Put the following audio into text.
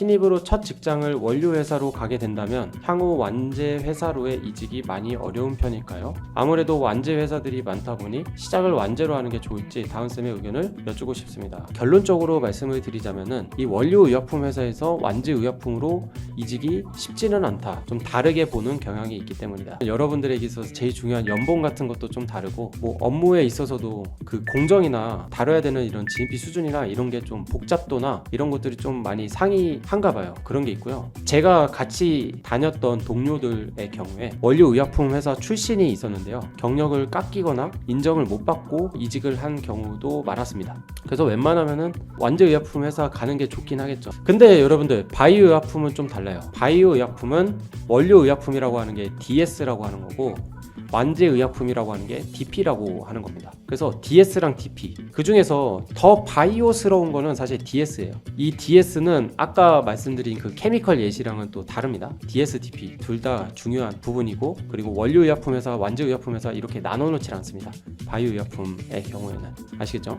신입으로 첫 직장을 원료 회사로 가게 된다면 향후 완제 회사로의 이직이 많이 어려운 편일까요? 아무래도 완제 회사들이 많다 보니 시작을 완제로 하는 게 좋을지 다은 쌤의 의견을 여쭈고 싶습니다. 결론적으로 말씀을 드리자면은 이 원료 의약품 회사에서 완제 의약품으로 이직이 쉽지는 않다. 좀 다르게 보는 경향이 있기 때문이다. 여러분들에게 있어서 제일 중요한 연봉 같은 것도 좀 다르고 뭐 업무에 있어서도 그 공정이나 다뤄야 되는 이런 진입비 수준이나 이런 게 좀 복잡도나 이런 것들이 좀 많이 상이한가 봐요. 그런 게 있고요. 제가 같이 다녔던 동료들의 경우에 원료 의약품 회사 출신이 있었는데요. 경력을 깎이거나 인정을 못 받고 이직을 한 경우도 많았습니다. 그래서 웬만하면은 완제 의약품 회사 가는 게 좋긴 하겠죠. 근데 여러분들 바이오 의약품은 좀 달라 요. 바이오 의약품은 원료 의약품이라고 하는 게 DS라고 하는 거고 완제 의약품이라고 하는 게 DP라고 하는 겁니다. 그래서 DS랑 DP 그 중에서 더 바이오스러운 거는 사실 DS예요. 이 DS는 아까 말씀드린 그 케미컬 예시랑은 또 다릅니다. DS, DP 둘 다 중요한 부분이고 그리고 원료 의약품 회사, 완제 의약품 회사 이렇게 나눠놓지 않습니다. 바이오 의약품의 경우에는 아시겠죠?